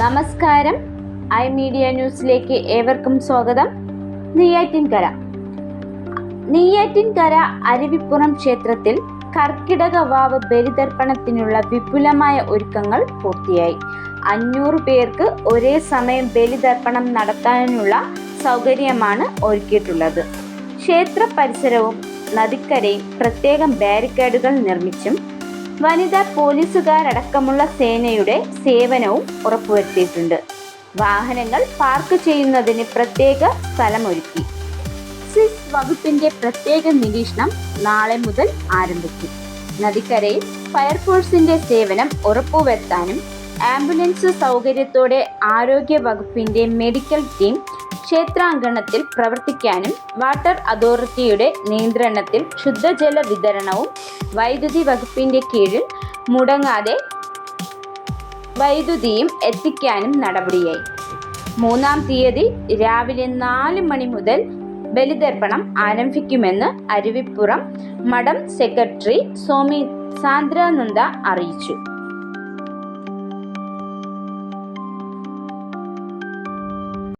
നമസ്കാരം. I media ന്യൂസിലേക്ക് ഏവർക്കും സ്വാഗതം. നെയ്യാറ്റിൻകര. നെയ്യാറ്റിൻകര അരുവിപ്പുറം ക്ഷേത്രത്തിൽ കർക്കിടക വാവ് ബലിതർപ്പണത്തിനുള്ള വിപുലമായ ഒരുക്കങ്ങൾ പൂർത്തിയായി. അഞ്ഞൂറ് പേർക്ക് ഒരേ സമയം ബലിതർപ്പണം നടത്താനുള്ള സൗകര്യമാണ് ഒരുക്കിയിട്ടുള്ളത്. ക്ഷേത്ര പരിസരവും നദിക്കരയും പ്രത്യേകം ബാരിക്കേഡുകൾ നിർമ്മിച്ചും വനിതാ പോലീസുകാരടക്കമുള്ള സേനയുടെ സേവനവും ഉറപ്പുവരുത്തിയിട്ടുണ്ട്. വാഹനങ്ങൾ പാർക്ക് ചെയ്യുന്നതിന് പ്രത്യേക സ്ഥലമൊരുക്കി. സിസ് വകുപ്പിന്റെ പ്രത്യേക നിരീക്ഷണം നാളെ മുതൽ ആരംഭിച്ചു നദിക്കരയിൽ ഫയർഫോഴ്സിന്റെ സേവനം ഉറപ്പുവരുത്താനും ആംബുലൻസ് സൗകര്യത്തോടെ ആരോഗ്യ വകുപ്പിന്റെ മെഡിക്കൽ ടീം ക്ഷേത്രാങ്കണത്തിൽ പ്രവർത്തിക്കാനും വാട്ടർ അതോറിറ്റിയുടെ നിയന്ത്രണത്തിൽ ശുദ്ധജല വിതരണവും വൈദ്യുതി വകുപ്പിന്റെ കീഴിൽ മുടങ്ങാതെ വൈദ്യുതിയും എത്തിക്കാനും നടപടിയായി. മൂന്നാം തീയതി രാവിലെ നാല് മണി മുതൽ ബലിതർപ്പണം ആരംഭിക്കുമെന്ന് അരുവിപ്പുറം മഠം സെക്രട്ടറി സ്വാമി സാന്ദ്രാനന്ദ അറിയിച്ചു.